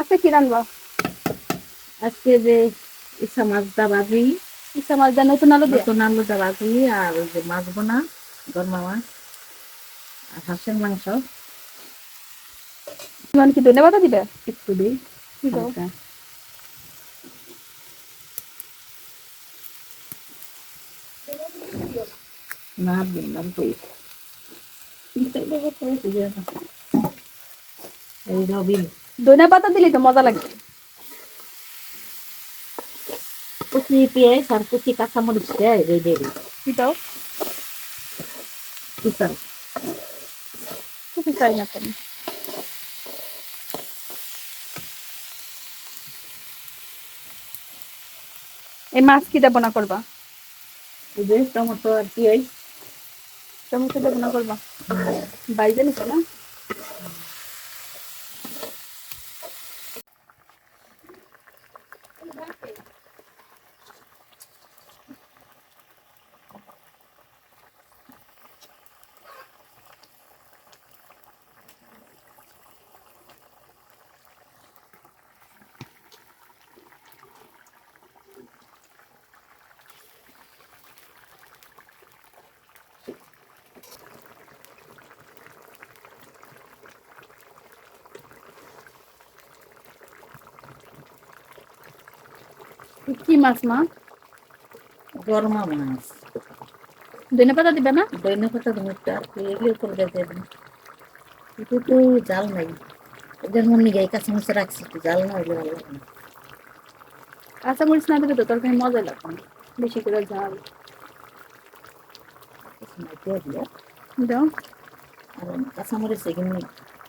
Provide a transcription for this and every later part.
আজকে কি রান্না? আজকে যে ইচ্ছা মাছ দা ভাজি। ইসা মাছ দেন নতুন আলু নতুন আলু দা ভাজি আর ওই যে মাছ বোনা গরমা মাছ আর হাঁসের মাংস। কি ধনে পাতা দিবে? একটু দিই? না দিলাম তো। এই রবিন ধনে পাতা দিলে তো মজা লাগে। কুচি পেঁয়াজ আর কুচি কাঁচামরিচ দেয় কিছু চাই না তুমি এই মাছ কি দেবো না করবা? টমেটো আর পেঁয়াজ। টমেটো দেবো না করবা? নিছো না? কি মাছ মা? গরমা মাছ। ধনে পাতা দিবে না? দৈন্য পাতা ধরটা এগুলো করে দেবেন কিন্তু তো জাল নাই। এদের মনে গায়ে কাঁচামরিচ রাখছি একটু জাল না হইলে ভালো লাগে না। কাঁচা মরিচ না দিলে তো তরকারি মজা লাগবে না বেশি করে ঝাল কাঁচামরিচ দিয়ে দিও। আর কাঁচামরিচ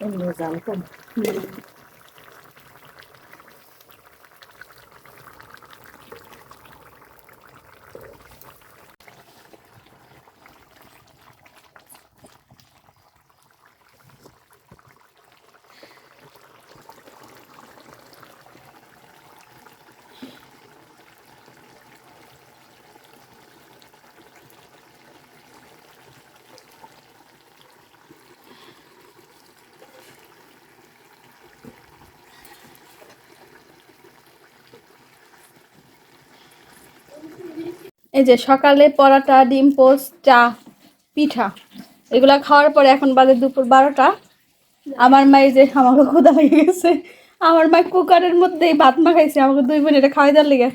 এমনি জাল কম। এই যে সকালে পরাটা ডিম পোস্ট চা পিঠা এগুলা খাওয়ার পরে এখন বাজে দুপুর বারোটা। আমার মা এই যে আমাকে ক্ষুদা হয়ে গেছে। আমার মা কুকারের মধ্যে ভাত মাখাইছে আমাকে দুই বোন এটা খাওয়াই দেওয়ার লেগে।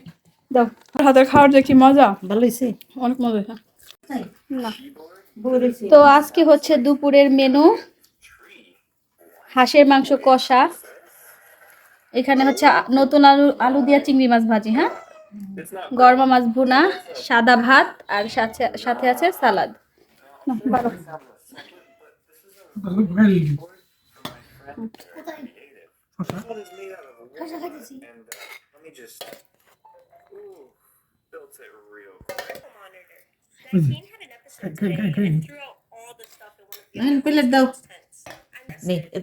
দাও হাতের খাওয়ার যে কি মজা? ভালো হয়েছে অনেক মজা না। তো আজকে হচ্ছে দুপুরের মেনু হাঁসের মাংস কষা। এখানে হচ্ছে নতুন আলু আলু দিয়া চিংড়ি মাছ ভাজি হ্যাঁ? গরমা মাছ ভুনা সাদা ভাত আর সাথে আছে সালাদ। দাও।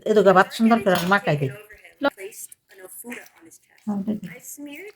এত মাকাই দিই I smeared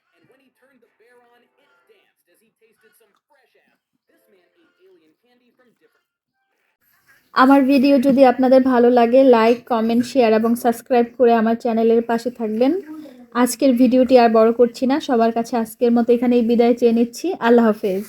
And when he turned the bear on, it danced as. আমার ভিডিও যদি আপনাদের ভালো লাগে লাইক কমেন্ট শেয়ার এবং সাবস্ক্রাইব করে আমার চ্যানেলের পাশে থাকবেন। আজকের ভিডিওটি আর বড় করছি না। সবার কাছে আজকের মতো এখানেই বিদায় চেয়ে নিচ্ছি। আল্লাহ হাফেজ।